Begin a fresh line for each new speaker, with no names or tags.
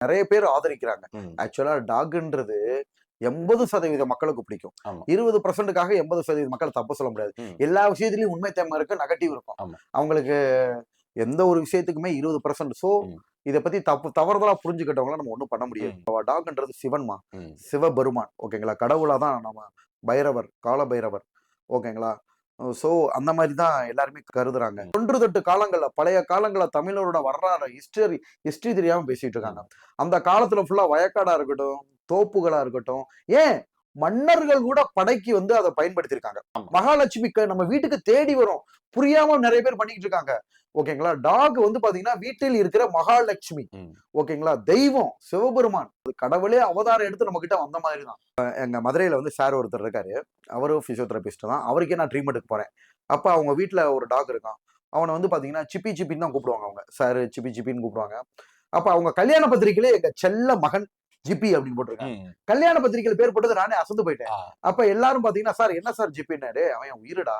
நிறைய பேர் ஆதரிக்கிறாங்க. ஆக்சுவலா டாக்ன்றது எண்பது சதவீத மக்களுக்கு பிடிக்கும். இருபது பர்சன்ட்டுக்காக எண்பது சதவீத மக்கள் தப்பு சொல்ல முடியாது. எல்லா விஷயத்திலயும் உண்மை தேமை இருக்கு நெகட்டிவ் இருக்கும். அவங்களுக்கு எந்த ஒரு விஷயத்துக்குமே இருபது பர்சன்ட் சோ
ம்.
இத பத்தி தப்பு தவறுதலா புரிஞ்சுக்கிட்டவங்கள நம்ம ஒண்ணும் பண்ண முடியாது டாக்ன்றது சிவன்மா. சிவபெருமான் ஓகேங்களா கடவுளா தான் நம்ம பைரவர் கால பைரவர் ஓகேங்களா ஸோ அந்த மாதிரி தான் எல்லாருமே கருதுறாங்க. தொன்று தொட்டு காலங்களில் பழைய காலங்களில் தமிழரோட வரலாறு ஹிஸ்டரி ஹிஸ்டரி தெரியாம பேசிட்டு இருக்காங்க. அந்த காலத்துல ஃபுல்லா வயக்காடா இருக்கட்டும் தோப்புகளா இருக்கட்டும் ஏன் மன்னர்கள் கூட படைக்கு வந்து அதை பயன்படுத்தியிருக்காங்க.
ஆமா.
மகாலட்சுமிக்கு நம்ம வீட்டுக்கு தேடி வரும். புரியாம நிறைய பேர் பண்ணிக்கிட்டு இருக்காங்க. ஓகேங்களா டாக் வந்து பாத்தீங்கன்னா வீட்டில் இருக்கிற மகாலட்சுமி. ஓகேங்களா தெய்வம் சிவபெருமான். கடவுளே அவதாரம் எடுத்து நம்ம கிட்ட வந்த மாதிரி தான். எங்க மதுரையில வந்து சார் ஒருத்தர் இருக்காரு. அவரும் பிசியோதெரபிஸ்ட் தான். அவருக்கே நான் ட்ரீட்மெண்ட்டுக்கு போறேன். அப்ப அவங்க வீட்ல ஒரு டாக் இருக்கான். அவனை வந்து பாத்தீங்கன்னா சிப்பி சிப்பின்னு தான் கூப்பிடுவாங்க அவங்க. சார் சிப்பி சிப்பின்னு கூப்பிடுவாங்க. அப்ப அவங்க கல்யாண பத்திரிக்கையில எங்க செல்ல மகன் ஜிபி அப்படின்னு போட்டிருக்காங்க. கல்யாண பத்திரிக்கையில பேர் போட்டது நானே அசந்து போயிட்டேன். அப்ப எல்லாரும் பாத்தீங்கன்னா சார் என்ன சார் ஜிபின்னாரு அவன் உயிரிடா